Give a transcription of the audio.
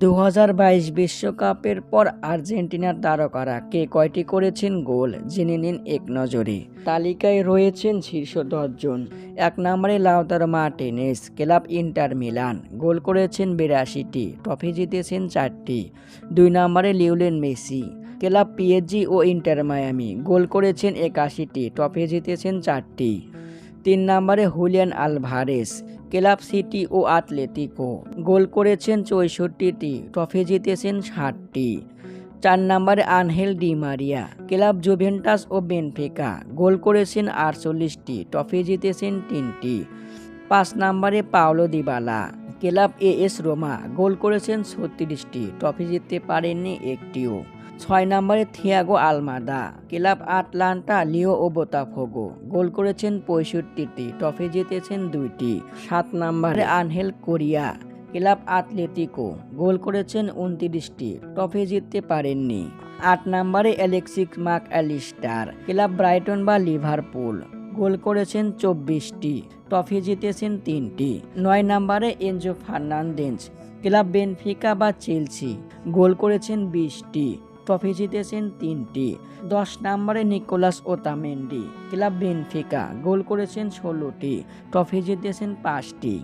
দু হাজার বাইশ বিশ্বকাপের পর আর্জেন্টিনার তারকারা কে কয়টি করেছেন গোল? জেনে নিন এক নজরে। তালিকায় রয়েছেন শীর্ষ দশজন এক নম্বরে Lautaro Martinez, club Inter Milan. Goal করেছেন বিরাশিটি, ট্রফি জিতেছেন চারটি। দুই নম্বরে লিওলেন মেসি, ক্লাব পিএসজি ও ইন্টার মায়ামি। গোল করেছেন একাশিটি, ট্রফি জিতেছেন চারটি। তিন নম্বরে হুলিয়ান আলভারেস ক্লাব সিটি ও আতলেতিকো। গোল করেছেন চৌষট্টিটি, ট্রফি জিতেছেন ষাটটি। চার নম্বরে Angel Di Maria. Club Juventus ও বেনফিকা। গোল করেছেন আটচল্লিশটি, ট্রফি জিতেছেন তিনটি। পাঁচ নম্বরে Paulo Dybala. Club AS Roma. Goal করেছেন ছত্রিশটি, ট্রফি জিততে পারেননি একটিও। ছয় নম্বরে Thiago Almada. Club Atlanta, Lyon ও বোতাফোগো। গোল করেছেন পঁয়ষট্টিটি, ট্রফি জিতেছেন দুইটি। সাত নম্বরে Angel Correa, club Atletico. Goal করেছেন উনত্রিশটি, ট্রফি জিততে পারেননি। আট নম্বরে Alexis Mac Allister club Brighton বা লিভারপুল। গোল করেছেন চব্বিশটি, ট্রফি জিতেছেন তিনটি। নয় নম্বরে এনজো ফার্নান্দেজ, ক্লাব বেনফিকা বা চেলসি। গোল করেছেন বিশটি ট্রফি জিতেছেন তিনটি। দশ নম্বরে Nicolas Otamendi club Benfica goal করেছেন ষোলোটি ট্রফি জিতেছেন পাঁচটি।